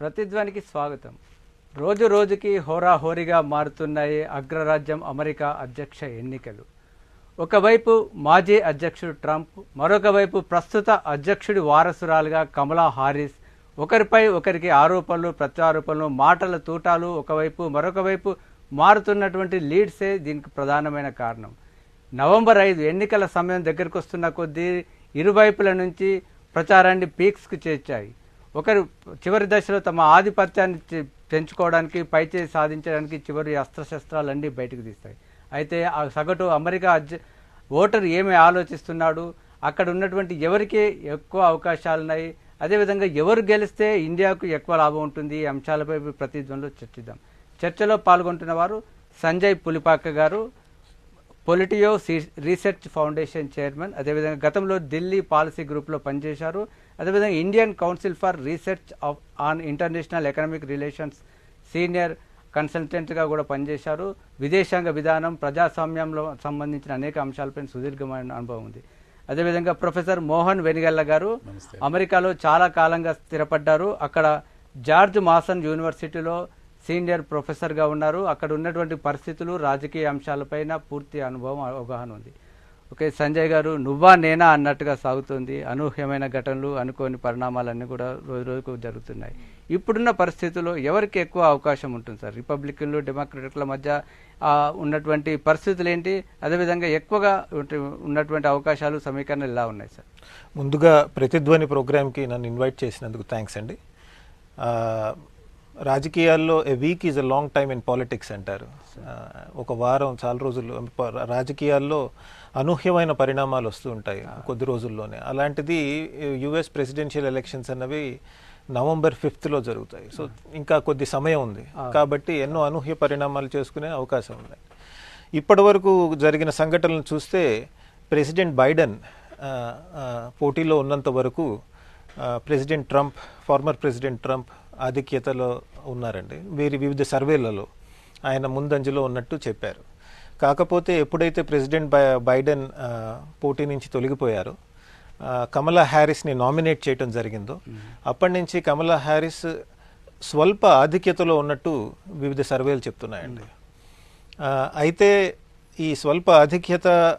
ప్రతిధ్వనికి స్వాగతం. రోజు రోజుకి హోరాహోరీగా మారుతున్నాయి అగ్రరాజ్యం అమెరికా అధ్యక్ష ఎన్నికలు. ఒకవైపు మాజీ అధ్యక్షుడు ట్రంప్ మరొకవైపు ప్రస్తుత అధ్యక్షుడి వారసురాలుగా కమలా హారిస్. ఒకరిపై ఒకరికి ఆరోపణలు ప్రత్యారోపణలు మాటల తూటాలు ఒకవైపు మరొకవైపు మారుతున్నటువంటి లీడ్సే దీనికి ప్రధానమైన కారణం. నవంబర్ ఐదు ఎన్నికల సమయం దగ్గరకు వస్తున్న కొద్దీ ఇరువైపుల నుంచి ప్రచారాన్ని పీక్స్కు చేర్చాయి. ఒకరు చివరి దశలో తమ ఆధిపత్యాన్ని పెంచుకోవడానికి పైచే సాధించడానికి చివరి అస్త్రశస్త్రాలన్నీ బయటకు తీస్తాయి. అయితే ఆ సగటు అమెరికా ఓటర్ ఓటరు ఏమి ఆలోచిస్తున్నాడు? అక్కడ ఉన్నటువంటి ఎవరికి ఎక్కువ అవకాశాలు ఉన్నాయి అదేవిధంగా ఎవరు గెలిస్తే ఇండియాకు ఎక్కువ లాభం ఉంటుంది? ఈ అంశాలపై ప్రతిధ్వనిలో చర్చిద్దాం. చర్చలో పాల్గొంటున్న వారు సంజయ్ పులిపాక గారు. పొలిటియో రీసెర్చ్ ఫౌండేషన్ చైర్మన్ అదేవిధంగా గతంలో ఢిల్లీ పాలసీ గ్రూప్లో పనిచేశారు. అదేవిధంగా Indian Council for Research of on International Economic Relations senior కన్సల్టెంట్గా కూడా పనిచేశారు. విదేశాంగ విధానం ప్రజాస్వామ్యంలో సంబంధించిన అనేక అంశాలపై సుదీర్ఘమైన అనుభవం ఉంది. అదేవిధంగా ప్రొఫెసర్ మోహన్ వెనిగల్ల గారు అమెరికాలో చాలా కాలంగా స్థిరపడ్డారు. అక్కడ జార్జ్ మాసన్ యూనివర్సిటీలో సీనియర్ ప్రొఫెసర్గా ఉన్నారు. అక్కడ ఉన్నటువంటి పరిస్థితులు రాజకీయ అంశాలపైన పూర్తి అనుభవం అవగాహన ఉంది. ఓకే సంజయ్ గారు నువ్వా నేనా అన్నట్టుగా సాగుతుంది. అనూహ్యమైన ఘటనలు అనుకోని పరిణామాలన్నీ కూడా రోజు రోజుకు జరుగుతున్నాయి. ఇప్పుడున్న పరిస్థితుల్లో ఎవరికి ఎక్కువ అవకాశం ఉంటుంది సార్? రిపబ్లికన్లు డెమోక్రటిక్ల మధ్య ఉన్నటువంటి పరిస్థితులు ఏంటి? అదేవిధంగా ఎక్కువగా ఉన్నటువంటి అవకాశాలు సమీకరణలు ఎలా ఉన్నాయి సార్? ముందుగా ప్రతిధ్వని ప్రోగ్రామ్కి నన్ను ఇన్వైట్ చేసినందుకు థ్యాంక్స్ అండి. రాజకీయాల్లో a week is a long time in politics అంటారు. ఒక వారం చాలా రోజులు రాజకీయాల్లో అనూహ్యమైన పరిణామాలు వస్తూ ఉంటాయి కొద్ది రోజుల్లోనే. అలాంటిది యుఎస్ ప్రెసిడెన్షియల్ ఎలక్షన్స్ అన్నవి నవంబర్ ఫిఫ్త్లో జరుగుతాయి. సో ఇంకా కొద్ది సమయం ఉంది. కాబట్టి ఎన్నో అనూహ్య పరిణామాలు చేసుకునే అవకాశం ఉంది. ఇప్పటి వరకు జరిగిన సంఘటనలు చూస్తే ప్రెసిడెంట్ బైడెన్ పోటీలో ఉన్నంత వరకు president Trump former president Trump ఆధిక్యతలో ఉన్నారండి. వీరి వివిధ సర్వేలలో ఆయన ముందంజలో ఉన్నట్టు చెప్పారు. కాకపోతే ఎప్పుడైతే ప్రెసిడెంట్ బై- బైడెన్ పోటీ నుంచి తొలగిపోయారో కమలా హ్యారిస్ని నామినేట్ చేయటం జరిగిందో అప్పటి నుంచి కమలా హ్యారిస్ స్వల్ప ఆధిక్యతలో ఉన్నట్టు వివిధ సర్వేలు చెప్తున్నాయండి. అయితే ఈ స్వల్ప ఆధిక్యత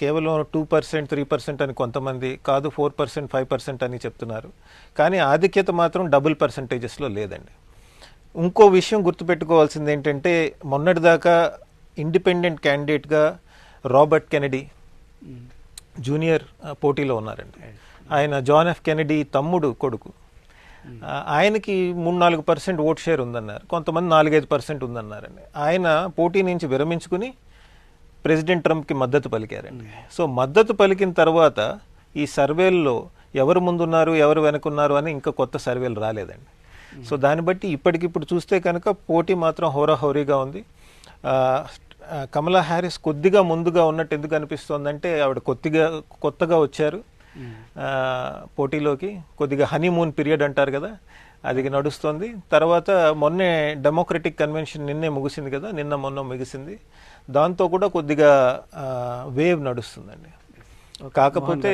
కేవలం టూ పర్సెంట్ త్రీ పర్సెంట్ అని కొంతమంది కాదు ఫోర్ పర్సెంట్ ఫైవ్ పర్సెంట్ అని చెప్తున్నారు. కానీ ఆధిక్యత మాత్రం డబుల్ పర్సెంటేజెస్లో లేదండి. ఇంకో విషయం గుర్తుపెట్టుకోవాల్సింది ఏంటంటే మొన్నటిదాకా ఇండిపెండెంట్ క్యాండిడేట్గా రాబర్ట్ కెనడీ జూనియర్ పోటీలో ఉన్నారండి. ఆయన జాన్ ఎఫ్ కెనడీ తమ్ముడు కొడుకు. ఆయనకి మూడు నాలుగు పర్సెంట్ ఓట్ షేర్ ఉందన్నారు. కొంతమంది నాలుగైదు పర్సెంట్ ఉందన్నారండి. ఆయన పోటీ నుంచి విరమించుకుని ప్రెసిడెంట్ ట్రంప్కి మద్దతు పలికారండి. సో మద్దతు పలికిన తర్వాత ఈ సర్వేల్లో ఎవరు ముందున్నారు ఎవరు వెనుకున్నారు అని ఇంకా కొత్త సర్వేలు రాలేదండి. సో దాన్ని బట్టి ఇప్పటికిప్పుడు చూస్తే కనుక పోటీ మాత్రం హోరాహోరీగా ఉంది. కమలా హ్యారిస్ కొద్దిగా ముందుగా ఉన్నట్టు ఎందుకు అనిపిస్తోందంటే ఆవిడ కొద్దిగా కొత్తగా వచ్చారు. పోటీలోకి కొద్దిగా హనీమూన్ పీరియడ్ అంటారు కదా అది నడుస్తుంది. తర్వాత మొన్నే డెమోక్రటిక్ కన్వెన్షన్ నిన్నే ముగిసింది కదా నిన్న మొన్న ముగిసింది. దాంతో కూడా కొద్దిగా వేవ్ నడుస్తుందండి. కాకపోతే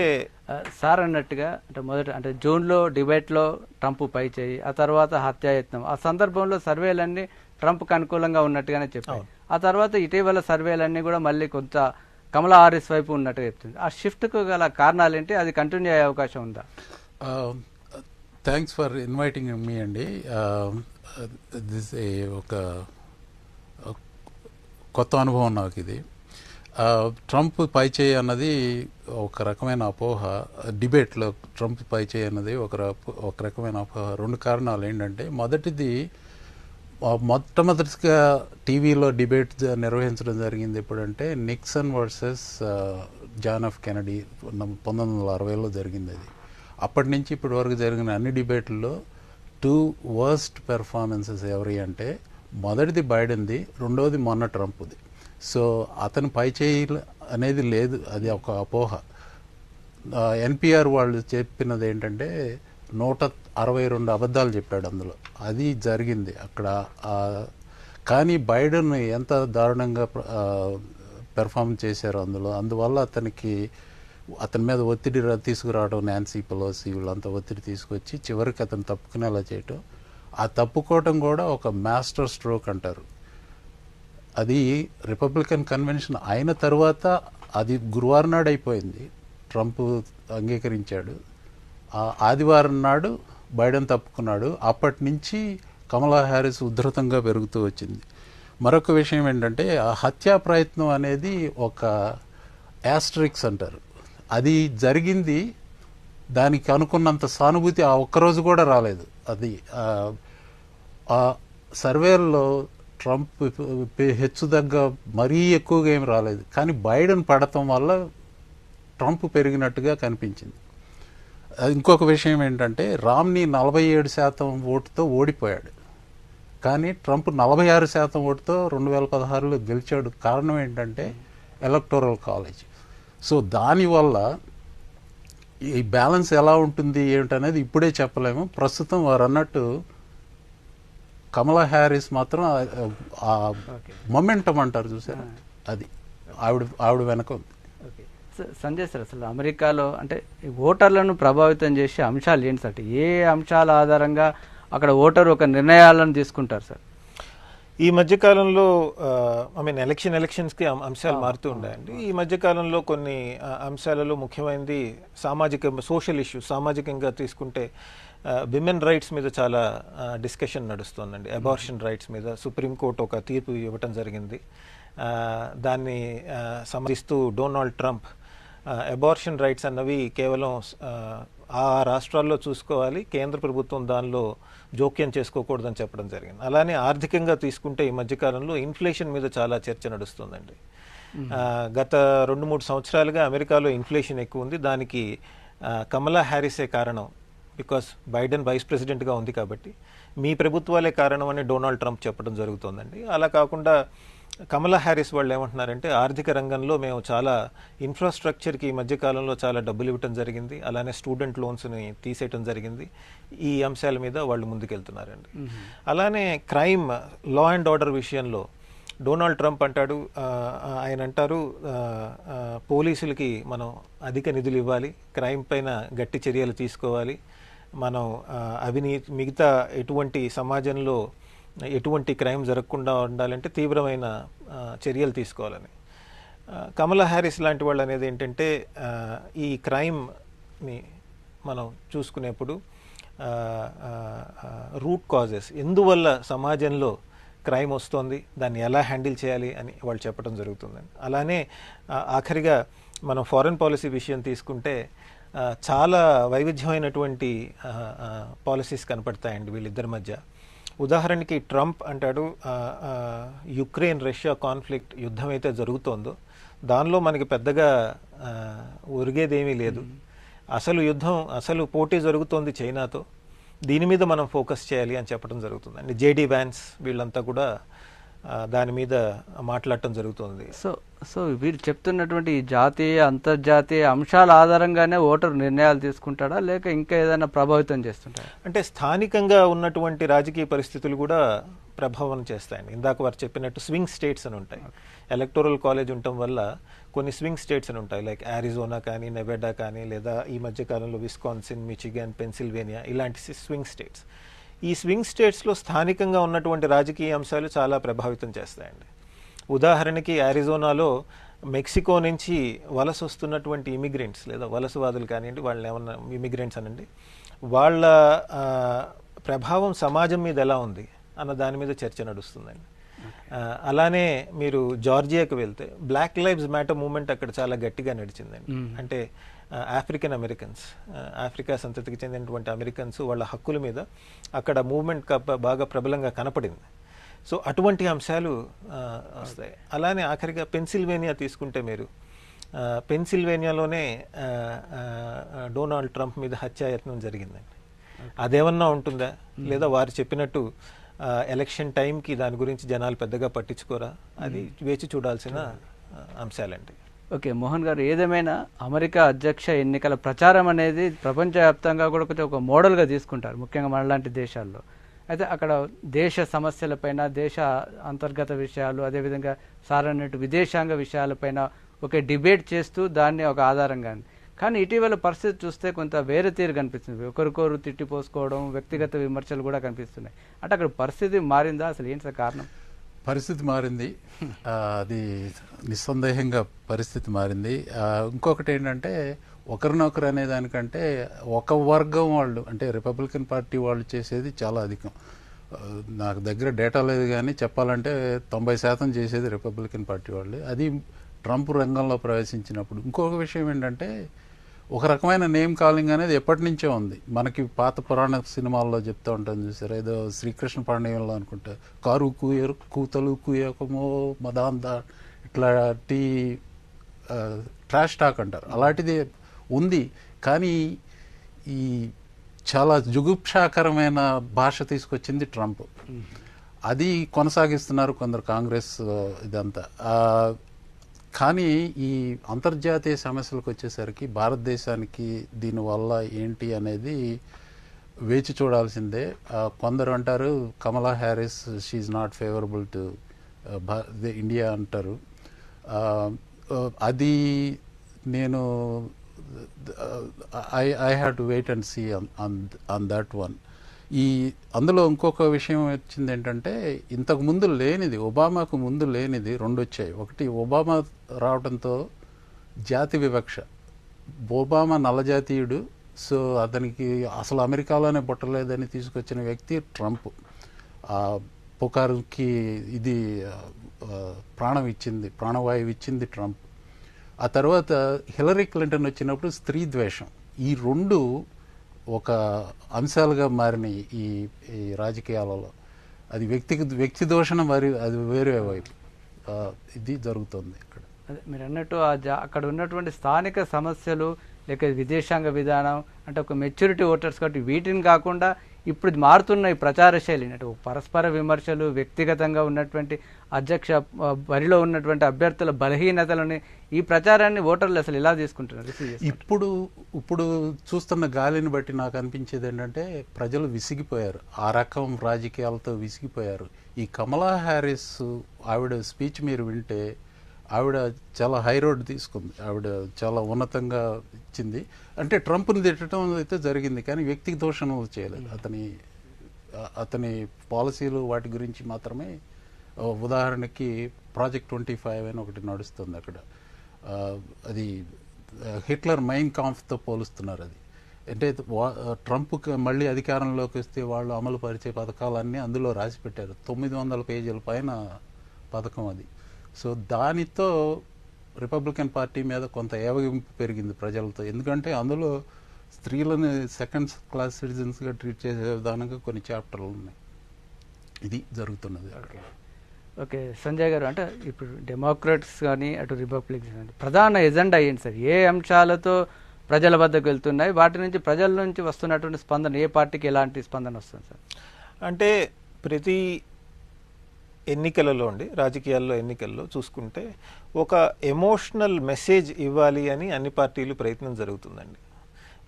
సార్ అన్నట్టుగా అంటే మొదట అంటే జూన్లో డిబేట్లో ట్రంప్ పై చేయి ఆ తర్వాత హత్యాయత్నం. ఆ సందర్భంలో సర్వేలన్నీ ట్రంప్కి అనుకూలంగా ఉన్నట్టుగానే చెప్పాయి. ఆ తర్వాత ఇటీవల సర్వేలన్నీ కూడా మళ్ళీ కొంత కమలా హారిస్ వైపు ఉన్నట్టుగా చెప్తుంది. ఆ షిఫ్ట్కు గల కారణాలు ఏంటి అది కంటిన్యూ అయ్యే అవకాశం ఉందా? థ్యాంక్స్ ఫర్ ఇన్వైటింగ్ మీ అండి. దిస్ ఒక కొత్త అనుభవం నాకు ఇది ట్రంప్ పైచేయి అన్నది ఒక రకమైన అపోహ డిబేట్లో ట్రంప్ పైచేయి అన్నది ఒక ఒక రకమైన అపోహ. రెండు కారణాలు ఏంటంటే మొదటిది మొట్టమొదటిగా టీవీలో డిబేట్ నిర్వహించడం జరిగింది ఎప్పుడంటే Nixon versus John F Kennedy పంతొమ్మిది వందల అరవైలో జరిగింది అది. అప్పటి నుంచి ఇప్పటి వరకు జరిగిన అన్ని డిబేట్లలో టూ వర్స్ట్ పెర్ఫార్మెన్సెస్ ఎవరి అంటే మొదటిది బైడెన్ది రెండవది మొన్న ట్రంప్ది. సో అతను పై చేయి అనేది లేదు అది ఒక అపోహ. ఎన్పిఆర్ వాళ్ళు చెప్పినది ఏంటంటే నూట అరవై రెండు అబద్ధాలు చెప్పాడు అందులో. అది జరిగింది అక్కడ. కానీ బైడెన్ ఎంత దారుణంగా పెర్ఫామ్ చేశారు అందులో. అందువల్ల అతనికి అతని మీద ఒత్తిడి తీసుకురావడం నాన్సీ పెలోసి వీళ్ళంతా ఒత్తిడి తీసుకొచ్చి చివరికి అతను తప్పుకునేలా చేయటం. ఆ తప్పుకోవటం కూడా ఒక మాస్టర్ స్ట్రోక్ అంటారు. అది రిపబ్లికన్ కన్వెన్షన్ అయిన తర్వాత అది గురువారం నాడు అయిపోయింది. ట్రంప్ అంగీకరించాడు. ఆ ఆదివారం నాడు బైడెన్ తప్పుకున్నాడు. అప్పటి నుంచి కమలా హ్యారిస్ ఉధృతంగా పెరుగుతూ వచ్చింది. మరొక విషయం ఏంటంటే ఆ హత్యా ప్రయత్నం అనేది ఒక యాస్ట్రిక్స్ అంటారు. అది జరిగింది దానికి అనుకున్నంత సానుభూతి ఆ ఒక్కరోజు కూడా రాలేదు. అది ఆ, సర్వేల్లో ట్రంప్ హెచ్చు తగ్గ మరీ ఎక్కువగా ఏం రాలేదు. కానీ బైడెన్ పడటం వల్ల ట్రంప్ పెరిగినట్టుగా కనిపించింది. ఇంకొక విషయం ఏంటంటే రామ్ని నలభై ఏడు శాతం ఓటుతో ఓడిపోయాడు. కానీ ట్రంప్ నలభై ఆరు శాతం ఓటుతో రెండు వేల పదహారులో గెలిచాడు. కారణం ఏంటంటే ఎలక్టోరల్ కాలేజ్. సో దానివల్ల ఈ బ్యాలెన్స్ ఎలా ఉంటుంది ఏమిటనేది ఇప్పుడే చెప్పలేము. ప్రస్తుతం వారు అన్నట్టు కమలా హ్యారిస్ మాత్రం ఆ-. మొమెంటం అంటారు చూసారా? అది. ఆవిడ ఆవిడ వెనక ఉంది. సంజయ్ సార్ అసలు అమెరికాలో అంటే ఓటర్లను ప్రభావితం చేసే అంశాలు ఏంటి సార్? ఏ అంశాల ఆధారంగా అక్కడ ఓటరు ఒక నిర్ణయాలను తీసుకుంటారు సార్? ఈ మధ్య కాలంలో ఐ మీన్ ఎలక్షన్ ఎలక్షన్స్కి అం- అంశాలు మారుతూ ఉన్నాయండి ఈ మధ్య కాలంలో కొన్ని అంశాలలో ముఖ్యమైనది సామాజిక సోషల్ ఇష్యూస్ సామాజికంగా తీసుకుంటే విమెన్ రైట్స్ మీద చాలా డిస్కషన్ నడుస్తుందండి. అబార్షన్ రైట్స్ మీద సుప్రీంకోర్టు ఒక తీర్పు ఇవ్వటం జరిగింది. దాన్ని ఆ, సమర్థిస్తూ డొనాల్డ్ ట్రంప్ అబార్షన్ రైట్స్ అన్నవి కేవలం ఆ రాష్ట్రాల్లో చూసుకోవాలి కేంద్ర ప్రభుత్వం దానిలో జోక్యం చేసుకోకూడదని చెప్పడం జరిగింది. అలానే ఆర్థికంగా తీసుకుంటే ఈ మధ్యకాలంలో ఇన్ఫ్లేషన్ మీద చాలా చర్చ నడుస్తుందండి. గత రెండు మూడు సంవత్సరాలుగా అమెరికాలో ఇన్ఫ్లేషన్ ఎక్కువ ఉంది. దానికి కమలా హ్యారిసే కారణం బికాస్ బైడెన్ వైస్ ప్రెసిడెంట్గా ఉంది కాబట్టి మీ ప్రభుత్వాలే కారణం అని డొనాల్డ్ ట్రంప్ చెప్పడం జరుగుతోందండి. అలా కాకుండా కమలా హ్యారిస్ వాళ్ళు ఏమంటున్నారంటే ఆర్థిక రంగంలో మేము చాలా ఇన్ఫ్రాస్ట్రక్చర్కి ఈ మధ్య కాలంలో చాలా డబ్బులు ఇవ్వటం జరిగింది. అలానే స్టూడెంట్ లోన్స్ని తీసేయటం జరిగింది. ఈ అంశాల మీద వాళ్ళు ముందుకెళ్తున్నారండి. అలానే క్రైమ్ లా అండ్ ఆర్డర్ విషయంలో డొనాల్డ్ ట్రంప్ అంటాడు ఆయన అంటారు పోలీసులకి మనం అధిక నిధులు ఇవ్వాలి క్రైమ్ పైన గట్టి చర్యలు తీసుకోవాలి. మనం అవినీతి మిగతా ఎటువంటి సమాజంలో ఎటువంటి క్రైమ్ జరగకుండా ఉండాలంటే తీవ్రమైన చర్యలు తీసుకోవాలని. కమల కమలా హ్యారిస్ లాంటి వాళ్ళు అనేది ఏంటంటే ఈ క్రైమ్ని మనం చూసుకునేప్పుడు రూట్ కాజెస్ ఎందువల్ల సమాజంలో క్రైమ్ వస్తోంది దాన్ని ఎలా హ్యాండిల్ చేయాలి అని వాళ్ళు చెప్పడం జరుగుతుందండి. అలానే ఆఖరిగా మనం ఫారెన్ పాలసీ విషయం తీసుకుంటే చాలా వైవిధ్యమైనటువంటి పాలసీస్ కనపడతాయండి వీళ్ళిద్దరి మధ్య. ఉదాహరణకి ట్రంప్ అంటాడు యుక్రెయిన్ రష్యా కాన్ఫ్లిక్ట్ యుద్ధం అయితే జరుగుతోందో దానిలో మనకి పెద్దగా ఒరిగేదేమీ లేదు. అసలు యుద్ధం అసలు పోటీ జరుగుతోంది చైనాతో దీని మీద మనం ఫోకస్ చేయాలి అని చెప్పడం జరుగుతుంది అండి జేడీ వ్యాన్స్ వీళ్ళంతా కూడా దాని మీద మాట్లాడటం జరుగుతుంది. సో సో వీరు చెప్తున్నటువంటి జాతీయ అంతర్జాతీయ అంశాల ఆధారంగానే ఓటరు నిర్ణయాలు తీసుకుంటాడా? లేక ఇంకా ఏదైనా ప్రభావితం చేస్తుంటాడా? అంటే స్థానికంగా ఉన్నటువంటి రాజకీయ పరిస్థితులు కూడా ప్రభావం చేస్తాయండి. ఇందాక వారు చెప్పినట్టు స్వింగ్ స్టేట్స్ అని ఉంటాయి. ఎలక్టోరల్ కాలేజ్ ఉండటం వల్ల కొన్ని స్వింగ్ స్టేట్స్ అని ఉంటాయి. లైక్ ఆరిజోనా కానీ నెవెడా కానీ లేదా ఈ మధ్య కాలంలో విస్కాన్సిన్ మిచిగన్ పెన్సిల్వేనియా ఇలాంటి స్వింగ్ స్టేట్స్. ఈ స్వింగ్ స్టేట్స్లో స్థానికంగా ఉన్నటువంటి రాజకీయ అంశాలు చాలా ప్రభావితం చేస్తాయండి. ఉదాహరణకి అరిజోనాలో మెక్సికో నుంచి వలస వస్తున్నటువంటి ఇమిగ్రెంట్స్ లేదా వలసవాదులు కానివ్వండి వాళ్ళని ఏమన్నా ఇమిగ్రెంట్స్ అనండి వాళ్ళ ప్రభావం సమాజం మీద ఎలా ఉంది అన్న దాని మీద చర్చ నడుస్తుందండి. అలానే మీరు జార్జియాకి వెళ్తే బ్లాక్ లైవ్స్ మ్యాటర్ మూవ్మెంట్ అక్కడ చాలా గట్టిగా నడిచిందండి. అంటే ఆఫ్రికన్ అమెరికన్స్ ఆఫ్రికా సంతతికి చెందినటువంటి అమెరికన్స్ వాళ్ళ హక్కుల మీద అక్కడ మూవ్మెంట్ బాగా ప్రబలంగా కనపడింది. సో అటువంటి అంశాలు వస్తాయి. అలానే ఆఖరిగా పెన్సిల్వేనియా తీసుకుంటే మీరు పెన్సిల్వేనియాలోనే డొనాల్డ్ ట్రంప్ మీద హత్యాయత్నం జరిగిందండి. అదేమన్నా ఉంటుందా? లేదా వారు చెప్పినట్టు ఎలక్షన్ టైంకి దాని గురించి జనాలు పెద్దగా పట్టించుకోరా? అది వేచి చూడాల్సిన అంశాలండి. ఓకే మోహన్ గారు ఏదేమైనా అమెరికా అధ్యక్ష ఎన్నికల ప్రచారం అనేది ప్రపంచవ్యాప్తంగా కూడా కొంచెం ఒక మోడల్గా తీసుకుంటారు ముఖ్యంగా మనలాంటి దేశాల్లో. అయితే అక్కడ దేశ సమస్యలపైన దేశ అంతర్గత విషయాలు అదేవిధంగా సారన్నట్టు విదేశాంగ విషయాలపైన ఒక డిబేట్ చేస్తూ దాన్ని ఒక ఆధారంగా కానీ ఇటీవల పరిస్థితి చూస్తే కొంత వేరే తీరు కనిపిస్తుంది. ఒకరికొరు తిట్టిపోసుకోవడం వ్యక్తిగత విమర్శలు కూడా కనిపిస్తున్నాయి. అంటే అక్కడ పరిస్థితి మారిందా? అసలు ఏంటి కారణం? పరిస్థితి మారింది. అది నిస్సందేహంగా పరిస్థితి మారింది. ఇంకొకటి ఏంటంటే ఒకరినొకరు అనే దానికంటే ఒక వర్గం వాళ్ళు అంటే రిపబ్లికన్ పార్టీ వాళ్ళు చేసేది చాలా అధికం. నాకు దగ్గర డేటా లేదు కానీ చెప్పాలంటే తొంభై శాతం చేసేది రిపబ్లికన్ పార్టీ వాళ్ళు. అది ట్రంప్ రంగంలో ప్రవేశించినప్పుడు. ఇంకొక విషయం ఏంటంటే ఒక రకమైన నేమ్ కాలింగ్ అనేది ఎప్పటి నుంచో ఉంది. మనకి పాత పురాణ సినిమాల్లో చెప్తూ ఉంటాను చూసారు? ఏదో శ్రీకృష్ణ పాండయంలో అనుకుంటా. కారు కూయరు కూతలు కూయకమో మదాంత ఇట్లాంటి ట్రాష్ టాక్ అంటారు. అలాంటిది ఉంది. కానీ ఈ చాలా జుగుప్సాకరమైన భాష తీసుకొచ్చింది ట్రంప్. అది కొనసాగిస్తున్నారు కొందరు కాంగ్రెస్ ఇదంతా. కానీ ఈ అంతర్జాతీయ సమస్యలకు వచ్చేసరికి భారతదేశానికి దీనివల్ల ఏంటి అనేది వేచి చూడాల్సిందే. కొందరు అంటారు Kamala Harris she's not favourable to India అంటారు. అది నేను I I have to wait and see on that one ఈ అందులో ఇంకొక విషయం వచ్చింది ఏంటంటే ఇంతకు ముందు లేనిది ఒబామాకు ముందు లేనిది రెండు వచ్చాయి ఒకటి ఒబామా రావడంతో జాతి వివక్ష. ఒబామా నల్లజాతీయుడు సో అతనికి అసలు అమెరికాలోనే పుట్టలేదని తీసుకొచ్చిన వ్యక్తి ట్రంప్. ఆ పుకారుకి ఇది ప్రాణం ఇచ్చింది ప్రాణవాయువు ఇచ్చింది ట్రంప్. ఆ తర్వాత హిలరీ క్లింటన్ వచ్చినప్పుడు స్త్రీ ద్వేషం. ఈ రెండు ఒక అంశాలుగా మారినాయి ఈ ఈ రాజకీయాలలో. అది వ్యక్తికి వ్యక్తి దోషణ మరి అది వేరే వైపు. ఇది జరుగుతుంది ఇక్కడ. మీరు అన్నట్టు ఆ జా అక్కడ ఉన్నటువంటి స్థానిక సమస్యలు లేక విదేశాంగ విధానం అంటే ఒక మెచ్యూరిటీ ఓటర్స్ కాబట్టి వీటిని కాకుండా ఇప్పుడు మారుతున్న ఈ ప్రచార శైలి అంటే పరస్పర విమర్శలు వ్యక్తిగతంగా ఉన్నటువంటి అధ్యక్ష బరిలో ఉన్నటువంటి అభ్యర్థుల బలహీనతలని ఈ ప్రచారాన్ని ఓటర్లు అసలు ఎలా తీసుకుంటున్నారు? ఇప్పుడు ఇప్పుడు చూస్తున్న గాలిని బట్టి నాకు అనిపించేది ఏంటంటే ప్రజలు విసిగిపోయారు. ఆ రకం రాజకీయాలతో విసిగిపోయారు. ఈ కమలా హ్యారిస్ ఆవిడ స్పీచ్ మీరు వింటే ఆవిడ చాలా హై రోడ్ తీసుకుంది. ఆవిడ చాలా ఉన్నతంగా ఇచ్చింది. అంటే ట్రంప్ని తిట్టడం అయితే జరిగింది కానీ వ్యక్తికి దోషణలు చేయలేదు. అతని అతని పాలసీలు వాటి గురించి మాత్రమే ఉదాహరణకి ప్రాజెక్ట్ ట్వంటీ ఫైవ్ అని ఒకటి నడుస్తుంది అక్కడ. అది హిట్లర్ మైన్ కాంఫ్తో పోలుస్తున్నారు అది. అంటే వా- ట్రంప్ మళ్ళీ అధికారంలోకి వస్తే వాళ్ళు అమలు పరిచే పథకాలన్నీ అందులో రాసి పెట్టారు తొమ్మిది వందల పేజీల పైన పథకం అది. సో దానితో రిపబ్లికన్ పార్టీ మీద కొంత ఏవగింపు పెరిగింది ప్రజలతో. ఎందుకంటే అందులో స్త్రీలను సెకండ్ క్లాస్ సిటిజన్స్గా ట్రీట్ చేసే విధానంగా కొన్ని చాప్టర్లు ఉన్నాయి. ఇది జరుగుతున్నది అక్కడ. ఓకే. సంజయ్ గారు అంటే ఇప్పుడు డెమోక్రాట్స్ కానీ అటు రిపబ్లిక్స్ కానీ ప్రధాన ఎజెండా ఏంటి సార్? ఏ అంశాలతో ప్రజల వద్దకు వెళ్తున్నాయి? వాటి నుంచి ప్రజల నుంచి వస్తున్నటువంటి స్పందన ఏ పార్టీకి ఎలాంటి స్పందన వస్తుంది సార్? అంటే ప్రతి ఎన్నికలలో అండి రాజకీయాల్లో ఎన్నికల్లో చూసుకుంటే ఒక ఎమోషనల్ మెసేజ్ ఇవ్వాలి అని అన్ని పార్టీలు ప్రయత్నం జరుగుతుందండి.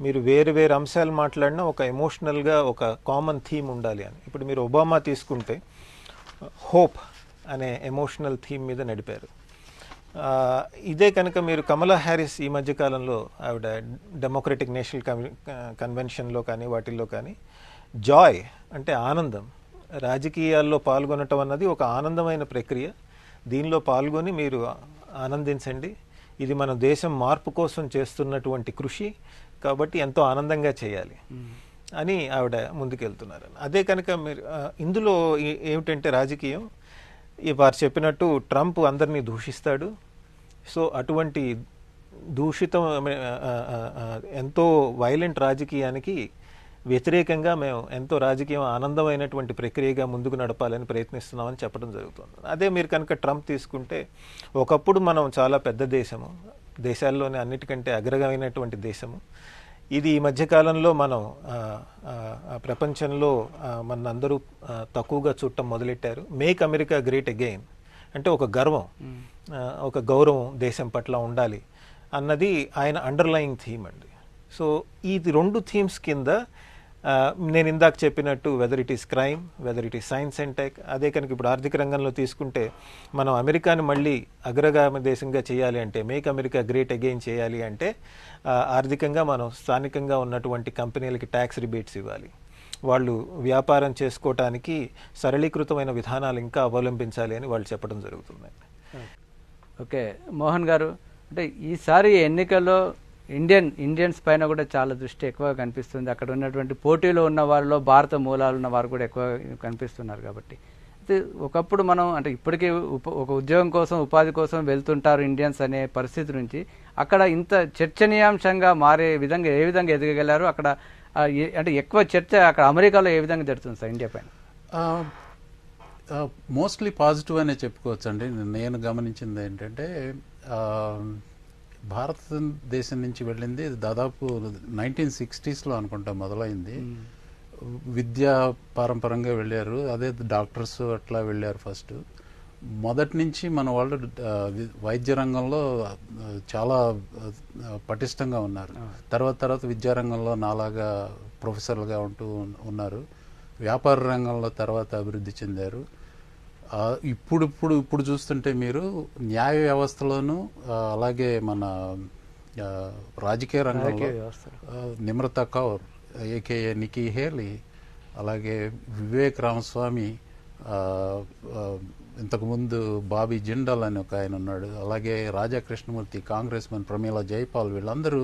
మీరు వేరు వేరు అంశాలు మాట్లాడినా ఒక ఎమోషనల్గా ఒక కామన్ థీమ్ ఉండాలి అని. ఇప్పుడు మీరు ఒబామా తీసుకుంటే హోప్ అనే ఎమోషనల్ థీమ్ మీద నడిపారు. ఇదే కనుక మీరు కమలా హ్యారిస్ ఈ మధ్యకాలంలో ఆవిడ డెమోక్రటిక్ నేషనల్ కన్వెన్షన్లో కానీ వాటిల్లో కానీ జాయ్ అంటే ఆనందం రాజకీయాల్లో పాల్గొనటం అన్నది ఒక ఆనందమైన ప్రక్రియ. దీనిలో పాల్గొని మీరు ఆనందించండి. ఇది మన దేశం మార్పు కోసం చేస్తున్నటువంటి కృషి. కాబట్టి ఎంతో ఆనందంగా చేయాలి అని ఆవిడ ముందుకెళ్తున్నారు అదే కనుక మీరు ఇందులో ఏమిటంటే రాజకీయం. ఈ వారు చెప్పినట్టు ట్రంప్ అందరినీ దూషిస్తాడు. సో అటువంటి దూషితం ఎంతో వైలెంట్ రాజకీయానికి వ్యతిరేకంగా మేము ఎంతో రాజకీయం ఆనందమైనటువంటి ప్రక్రియగా ముందుకు నడపాలని ప్రయత్నిస్తున్నామని చెప్పడం జరుగుతుంది. అదే మీరు కనుక ట్రంప్ తీసుకుంటే ఒకప్పుడు మనం చాలా పెద్ద దేశము దేశాల్లోనే అన్నిటికంటే అగ్రగమైనటువంటి దేశము. ఇది ఈ మధ్యకాలంలో మనం ప్రపంచంలో ఆ, మన అందరూ ఆ, తక్కువగా చూడటం మొదలెట్టారు. మేక్ అమెరికా గ్రేట్ అగైన్ అంటే ఒక గర్వం ఆ, ఒక గౌరవం దేశం పట్ల ఉండాలి అన్నది ఆయన అండర్లయింగ్ థీమ్ అండి. సో ఈ రెండు థీమ్స్ కింద నేను ఇందాక చెప్పినట్టు whether it is crime whether it is science and tech అదే కనుక ఇప్పుడు ఆర్థిక రంగంలో తీసుకుంటే మనం అమెరికాని మళ్ళీ అగ్రగామి దేశంగా చేయాలి అంటే మేక్ అమెరికా గ్రేట్ అగైన్ చేయాలి అంటే ఆర్థికంగా మనం స్థానికంగా ఉన్నటువంటి కంపెనీలకి ట్యాక్స్ రిబేట్స్ ఇవ్వాలి. వాళ్ళు వ్యాపారం చేసుకోవటానికి సరళీకృతమైన విధానాలు ఇంకా అవలంబించాలి అని వాళ్ళు చెప్పడం జరుగుతుంది. ఓకే మోహన్ గారు అంటే ఈసారి ఎన్నికల్లో ఇండియన్ ఇండియన్స్ పైన కూడా చాలా దృష్టి ఎక్కువగా కనిపిస్తుంది. అక్కడ ఉన్నటువంటి పోటీలో ఉన్న వారిలో భారత మూలాలు ఉన్న వారు కూడా ఎక్కువ కనిపిస్తున్నారు కాబట్టి. అయితే ఒకప్పుడు మనం అంటే ఇప్పటికీ ఉప ఒక ఉద్యోగం కోసం ఉపాధి కోసం వెళ్తుంటారు ఇండియన్స్ అనే పరిస్థితి నుంచి. అక్కడ ఇంత చర్చనీయాంశంగా మారే విధంగా ఏ విధంగా ఎదగగలరు అక్కడ అంటే ఎక్కువ చర్చ అక్కడ అమెరికాలో ఏ విధంగా జరుగుతుంది సార్ ఇండియా పైన? మోస్ట్లీ పాజిటివ్ అనే చెప్పుకోవచ్చు అండి నేను గమనించింది ఏంటంటే భారతదేశం నుంచి వెళ్ళింది. దాదాపు నైన్టీన్ సిక్స్టీస్లో అనుకుంటా మొదలైంది. విద్యా పారంపరంగా వెళ్ళారు. అదే డాక్టర్స్ అట్లా వెళ్ళారు ఫస్ట్. మొదటి నుంచి మన వాళ్ళు వైద్య రంగంలో చాలా పటిష్టంగా ఉన్నారు. తర్వాత తర్వాత విద్యారంగంలో నాలాగా ప్రొఫెసర్లుగా ఉంటూ ఉన్- ఉన్నారు. వ్యాపార రంగంలో తర్వాత అభివృద్ధి చెందారు. ఆ, ఇప్పుడు ఇప్పుడు ఇప్పుడు చూస్తుంటే మీరు న్యాయ వ్యవస్థలోను అలాగే మన రాజకీయ రంగంలో Nimrata Kaur AKA Nikki Haley అలాగే వివేక్ రామస్వామి ఇంతకుముందు బాబీ జిండల్ అని ఒక ఆయన ఉన్నాడు అలాగే రాజా కృష్ణమూర్తి కాంగ్రెస్ మన్ ప్రమీల జైపాల్ వీళ్ళందరూ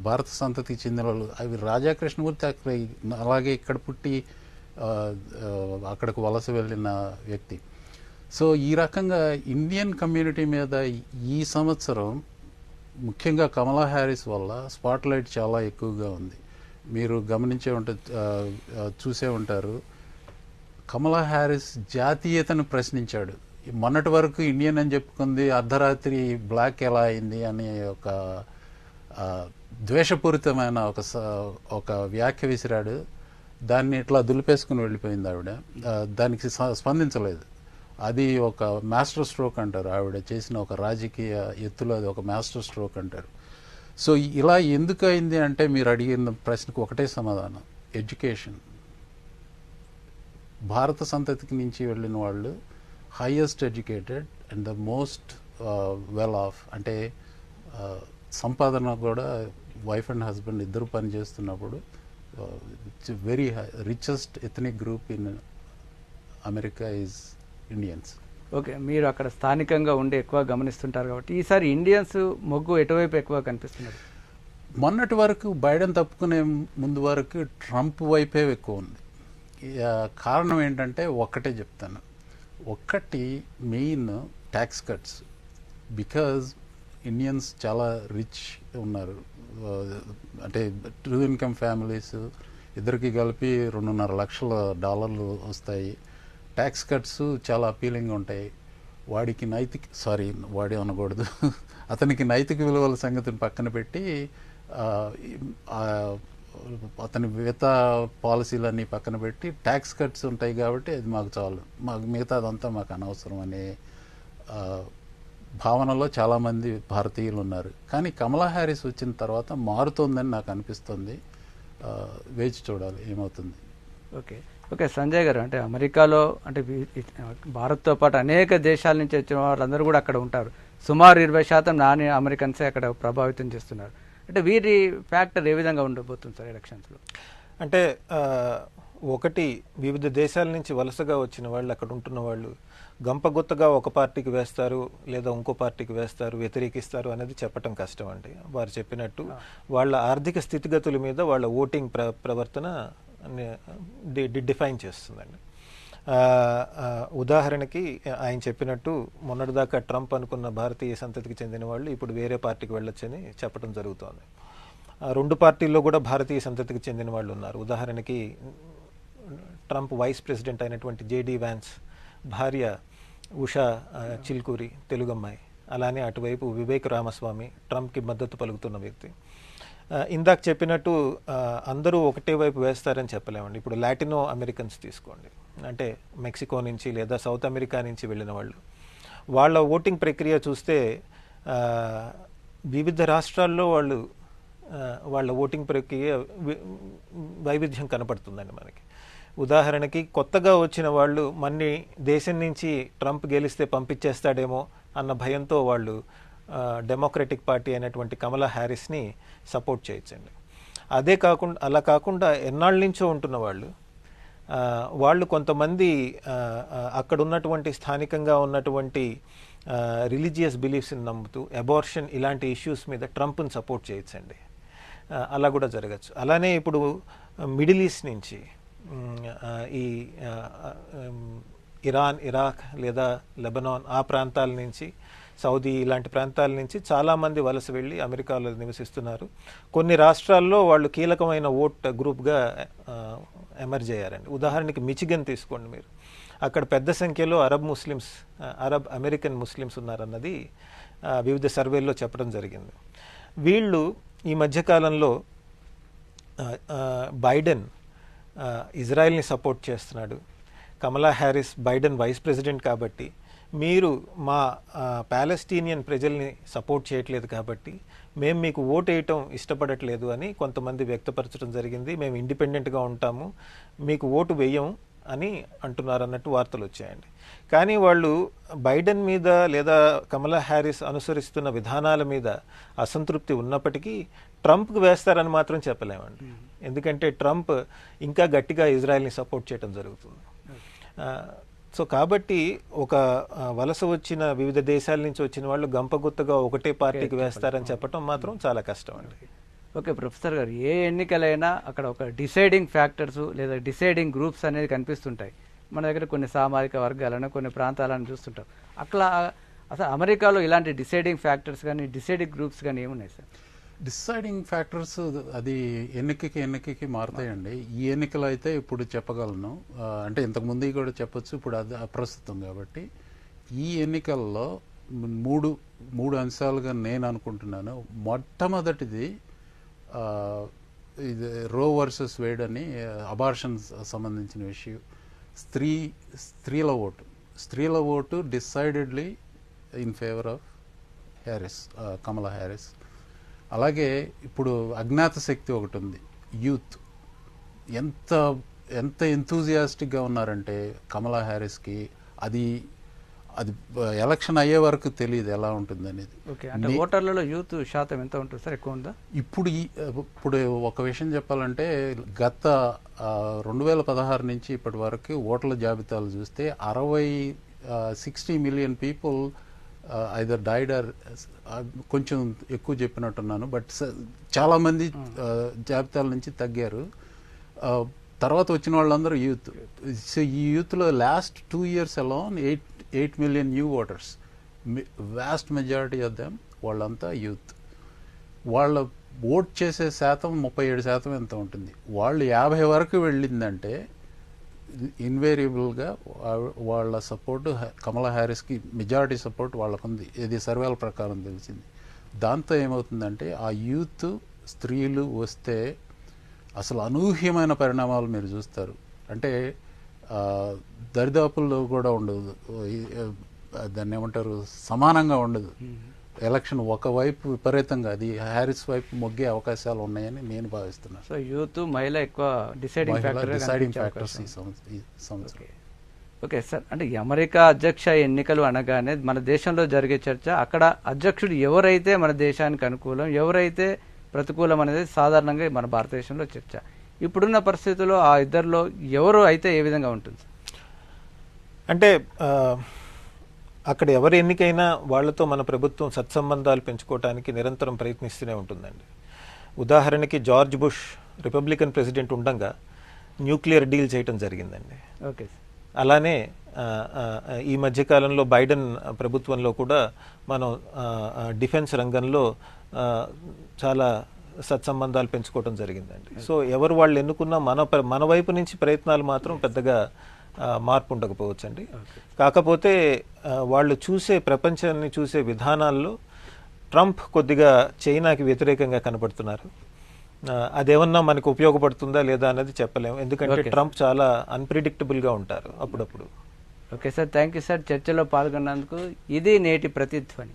భారత సంతతికి చెందిన వాళ్ళు. అవి రాజా కృష్ణమూర్తి అక్కడ అలాగే ఇక్కడ పుట్టి అక్కడికి వలస వెళ్ళిన వ్యక్తి. సో ఈ రకంగా ఇండియన్ కమ్యూనిటీ మీద ఈ సంవత్సరం ముఖ్యంగా కమలా హ్యారిస్ వల్ల స్పాట్ లైట్ చాలా ఎక్కువగా ఉంది. మీరు గమనించే ఉంట చూసే ఉంటారు. కమలా హ్యారిస్ జాతీయతను ప్రశ్నించాడు. మొన్నటి వరకు ఇండియన్ అని చెప్పుకుంది అర్ధరాత్రి బ్లాక్ ఎలా అయింది అనే ఒక ద్వేషపూరితమైన ఒక స- ఒక వ్యాఖ్య విసిరాడు. దాన్ని ఇట్లా దులిపేసుకుని వెళ్ళిపోయింది ఆవిడ. దానికి స్పందించలేదు. అది ఒక మాస్టర్ స్ట్రోక్ అంటారు. ఆవిడ చేసిన ఒక రాజకీయ ఎత్తులో అది ఒక మాస్టర్ స్ట్రోక్ అంటారు. సో ఇలా ఎందుకు అయింది అంటే మీరు అడిగిన ప్రశ్నకు ఒకటే సమాధానం. ఎడ్యుకేషన్ భారత సంతతికి నుంచి వెళ్ళిన వాళ్ళు highest educated and the most well off అంటే uh, సంపాదన కూడా వైఫ్ అండ్ హస్బెండ్ ఇద్దరు పని చేస్తున్నప్పుడు very richest ethnic group in America is Indians okay మీరు అక్కడ స్థానికంగా ఉండి ఎక్కువ గమనిస్తుంటారు కాబట్టి. ఈసారి ఇండియన్స్ మొగ్గు ఎటువైపు ఎక్కువ కనిపిస్తున్నారు? మొన్నటి వరకు బైడెన్ తప్పుకునే ముందు వరకు ట్రంప్ వైపే ఎక్కువ ఉంది. కారణం ఏంటంటే ఒక్కటే చెప్తాను. ఒక్కటి main tax cuts. Because Indians చాలా రిచ్ ఉన్నారు. అంటే టూ ఇన్కమ్ ఫ్యామిలీస్ ఇద్దరికి కలిపి రెండున్నర లక్షల డాలర్లు వస్తాయి. ట్యాక్స్ కట్స్ చాలా అపీలింగ్ ఉంటాయి. వాడికి నైతిక సారీ వాడి అనకూడదు అతనికి నైతిక విలువల సంగతిని పక్కన పెట్టి అతని మిగతా పాలసీలన్నీ పక్కన పెట్టి ట్యాక్స్ కట్స్ ఉంటాయి కాబట్టి అది మాకు చాలు. మాకు మిగతా అదంతా మాకు అనవసరం అనే భావనలో చాలామంది భారతీయులు ఉన్నారు. కానీ కమలా హ్యారిస్ వచ్చిన తర్వాత మారుతోందని నాకు అనిపిస్తుంది. వేచి చూడాలి. ఏమవుతుంది? ఓకే. ఓకే సంజయ్ గారు అంటే అమెరికాలో అంటే భారత్తో పాటు అనేక దేశాల నుంచి వచ్చిన వాళ్ళందరూ కూడా అక్కడ ఉంటారు. సుమారు ఇరవై శాతం నాన్ అమెరికన్సే అక్కడ ప్రభావితం చేస్తున్నారు. అంటే వీరి ఫ్యాక్టర్ ఏ విధంగా ఉండబోతుంది సార్ ఎలక్షన్స్లో? అంటే ఒకటి వివిధ దేశాల నుంచి వలసగా వచ్చిన వాళ్ళు అక్కడ ఉంటున్న వాళ్ళు గంపగుత్తగా ఒక పార్టీకి వేస్తారు లేదా ఇంకో పార్టీకి వేస్తారు వ్యతిరేకిస్తారు అనేది చెప్పటం కష్టం అండి. వారు చెప్పినట్టు వాళ్ళ ఆర్థిక స్థితిగతుల మీద వాళ్ళ ఓటింగ్ ప్ర ప్రవర్తన డిఫైన్ చేస్తుందండి. ఉదాహరణకి ఆయన చెప్పినట్టు మొన్నటిదాకా ట్రంప్ అనుకున్న భారతీయ సంతతికి చెందిన వాళ్ళు ఇప్పుడు వేరే పార్టీకి వెళ్ళొచ్చని చెప్పడం జరుగుతోంది. ఆ రెండు పార్టీల్లో కూడా భారతీయ సంతతికి చెందిన వాళ్ళు ఉన్నారు. ఉదాహరణకి ట్రంప్ వైస్ ప్రెసిడెంట్ అయినటువంటి జేడీ వ్యాన్స్ భార్య ఉషా చిల్కూరి తెలుగు అమ్మాయి అలానే అటువైపు వివేక్ రామస్వామి ట్రంప్కి మద్దతు పలుకుతున్న వ్యక్తి. ఇందాక చెప్పినట్టు అందరూ ఒకటే వైపు వేస్తారని చెప్పలేమండి. ఇప్పుడు లాటినో అమెరికన్స్ తీసుకోండి. అంటే మెక్సికో నుంచి లేదా సౌత్ అమెరికా నుంచి వెళ్ళిన వాళ్ళు. వాళ్ళ ఓటింగ్ ప్రక్రియ చూస్తే వివిధ రాష్ట్రాల్లో వాళ్ళు వాళ్ళ ఓటింగ్ ప్రక్రియ వైవిధ్యం కనపడుతుందండి మనకి. ఉదాహరణకి కొత్తగా వచ్చిన వాళ్ళు మన్ని దేశం నుంచి ట్రంప్ గెలిస్తే పంపించేస్తాడేమో అన్న భయంతో వాళ్ళు డెమోక్రటిక్ పార్టీ అయినటువంటి కమలా హ్యారిస్ని సపోర్ట్ చేయించండి అదే కాకుండా అలా కాకుండా ఎన్నాళ్ళ నుంచో ఉంటున్న వాళ్ళు వాళ్ళు కొంతమంది అక్కడ ఉన్నటువంటి స్థానికంగా ఉన్నటువంటి రిలీజియస్ బిలీఫ్స్ని నమ్ముతూ అబార్షన్ ఇలాంటి ఇష్యూస్ మీద ట్రంప్ని సపోర్ట్ చేయించండి అలా కూడా జరగచ్చు. అలానే ఇప్పుడు మిడిల్ ఈస్ట్ నుంచి ఈ ఇరాన్ ఇరాక్ లేదా లెబనాన్ ఆ ప్రాంతాల నుంచి సౌదీ ఇలాంటి ప్రాంతాల నుంచి చాలామంది వలస వెళ్ళి అమెరికాలో నివసిస్తున్నారు. కొన్ని రాష్ట్రాల్లో వాళ్ళు కీలకమైన ఓట్ గ్రూప్గా ఎమర్జ్ అయ్యారండి. ఉదాహరణకి మిచిగన్ తీసుకోండి మీరు. అక్కడ పెద్ద సంఖ్యలో Arab Muslims Arab American Muslims ఉన్నారన్నది వివిధ సర్వేల్లో చెప్పడం జరిగింది. వీళ్ళు ఈ మధ్యకాలంలో బైడెన్ ఇజ్రాయెల్ని సపోర్ట్ చేస్తున్నాడు. Kamala Harris Biden vice president కాబట్టి మీరు మా ఆ, పాలెస్టీనియన్ ప్రజల్ని సపోర్ట్ చేయట్లేదు కాబట్టి మేము మీకు ఓటు వేయటం ఇష్టపడట్లేదు అని కొంతమంది వ్యక్తపరచడం జరిగింది. మేము ఇండిపెండెంట్గా ఉంటాము. మీకు ఓటు వేయం అని అంటున్నారు అన్నట్టు వార్తలు వచ్చాయండి. కానీ వాళ్ళు బైడెన్ మీద లేదా కమలా హ్యారిస్ అనుసరిస్తున్న విధానాల మీద అసంతృప్తి ఉన్నప్పటికీ ట్రంప్కి వేస్తారని మాత్రం చెప్పలేమండి. ఎందుకంటే ట్రంప్ ఇంకా గట్టిగా ఇజ్రాయెల్ని సపోర్ట్ చేయడం జరుగుతుంది. సో కాబట్టి ఒక వలస వచ్చిన వివిధ దేశాల నుంచి వచ్చిన వాళ్ళు గంపగుత్తగా ఒకటే పార్టీకి వేస్తారని చెప్పడం మాత్రం చాలా కష్టం అండి. ఓకే ప్రొఫెసర్ గారు ఏ ఎన్నికలైనా అక్కడ ఒక డిసైడింగ్ ఫ్యాక్టర్స్ లేదా డిసైడింగ్ గ్రూప్స్ అనేది కనిపిస్తుంటాయి. మన దగ్గర కొన్ని సామాజిక వర్గాలను కొన్ని ప్రాంతాలను చూస్తుంటాం. అట్లా అసలు అమెరికాలో ఇలాంటి డిసైడింగ్ ఫ్యాక్టర్స్ కానీ డిసైడింగ్ గ్రూప్స్ కానీ ఏమున్నాయి సార్? డిసైడింగ్ ఫ్యాక్టర్స్ అది ఎన్నికకి ఎన్నికకి మారుతాయండి. ఈ ఎన్నికలు అయితే ఇప్పుడు చెప్పగలను. అంటే ఇంతకు ముందు కూడా చెప్పొచ్చు. ఇప్పుడు అది అప్రస్తుతం కాబట్టి ఈ ఎన్నికల్లో మూడు మూడు అంశాలుగా నేను అనుకుంటున్నాను. మొట్టమొదటిది ఇది రో వర్సెస్ వేడ్ అని అబార్షన్ సంబంధించిన విషయం స్త్రీ స్త్రీల ఓటు. స్త్రీల vote decidedly in favour of Harris Kamala Harris అలాగే ఇప్పుడు అజ్ఞాత శక్తి ఒకటి ఉంది. యూత్. ఎంత ఎంత ఎంతూజియాస్టిక్గా ఉన్నారంటే కమలా హ్యారిస్కి అది అది ఎలక్షన్ అయ్యే వరకు తెలియదు ఎలా ఉంటుంది అనేది ఓకే అంటే ఓటర్లలో యూత్ శాతం ఎంత ఉంటుంది సార్? ఎక్కువ ఉందా? ఇప్పుడు ఇప్పుడు ఒక విషయం చెప్పాలంటే గత రెండు వేల పదహారు నుంచి ఇప్పటి వరకు ఓట్ల జాబితాలు చూస్తే అరవై sixty million people either died or కొంచెం ఎక్కువ చెప్పినట్టున్నాను బట్ చాలా మంది ఆ, జాబితాల నుంచి తగ్గారు. ఆ, తర్వాత వచ్చిన వాళ్ళందరూ యూత్. సో ఈ యూత్లో last two years alone eight eight million new voters vast majority of them వాళ్ళంతా యూత్. వాళ్ళ ఓట్ చేసే శాతం ముప్పై ఏడు శాతం ఎంత ఉంటుంది. వాళ్ళు యాభై వరకు వెళ్ళిందంటే ఇన్వేరియబుల్గా వాళ్ళ సపోర్ట్ కమలా హ్యారిస్కి మెజారిటీ సపోర్ట్ వాళ్ళకుంది. ఇది సర్వేల ప్రకారం తెలిసింది. దాంతో ఏమవుతుందంటే ఆ యూత్ స్త్రీలు వస్తే అసలు అనూహ్యమైన పరిణామాలు మీరు చూస్తారు. అంటే దరిదాపుల్లో కూడా ఉండదు. దాన్ని ఏమంటారు? సమానంగా ఉండదు. ఎలక్షన్ ఒకవైపు విపరీతంగా అది హ్యారిస్ వైపు మొగ్గే అవకాశాలు ఉన్నాయని నేను భావిస్తున్నాను. సో యూత్ మహిళ ఎక్కువ డిసైడింగ్ ఫ్యాక్టర్ డిసైడింగ్ ఫ్యాక్టర్స్ ఈ సంవత్సరం. ఓకే. సార్. అంటే అమెరికా అధ్యక్ష ఎన్నికలు అనగానే మన దేశంలో జరిగే చర్చ అక్కడ అధ్యక్షుడు ఎవరైతే మన దేశానికి అనుకూలం ఎవరైతే ప్రతికూలం అనేది సాధారణంగా మన భారతదేశంలో చర్చ. ఇప్పుడున్న పరిస్థితుల్లో ఆ ఇద్దరిలో ఎవరు అయితే ఏ విధంగా ఉంటుంది? అంటే అక్కడ ఎవరు ఎన్నికైనా వాళ్ళతో మన ప్రభుత్వం సత్సంబంధాలు పెంచుకోవడానికి నిరంతరం ప్రయత్నిస్తూనే ఉంటుందండి. ఉదాహరణకి జార్జ్ బుష్ రిపబ్లికన్ ప్రెసిడెంట్ ఉండగా న్యూక్లియర్ డీల్ చేయటం జరిగిందండి. ఓకే అలానే ఈ మధ్యకాలంలో బైడెన్ ప్రభుత్వంలో కూడా మనం డిఫెన్స్ రంగంలో చాలా సత్సంబంధాలు పెంచుకోవడం జరిగిందండి. సో ఎవరు వాళ్ళు ఎన్నుకున్నా మన మన వైపు నుంచి ప్రయత్నాలు మాత్రం పెద్దగా మార్పు ఉండకపోవచ్చండి. కాకపోతే వాళ్ళు చూసే ప్రపంచాన్ని చూసే విధానాల్లో ట్రంప్ కొద్దిగా చైనాకి వ్యతిరేకంగా కనపడుతున్నారు. అదేమన్నా మనకు ఉపయోగపడుతుందా లేదా అన్నది చెప్పలేము. ఎందుకంటే. ట్రంప్ చాలా అన్ప్రిడిక్టబుల్గా ఉంటారు అప్పుడప్పుడు. Okay sir thank you sir. చర్చలో పాల్గొన్నందుకు ఇది నేటి ప్రతిధ్వని.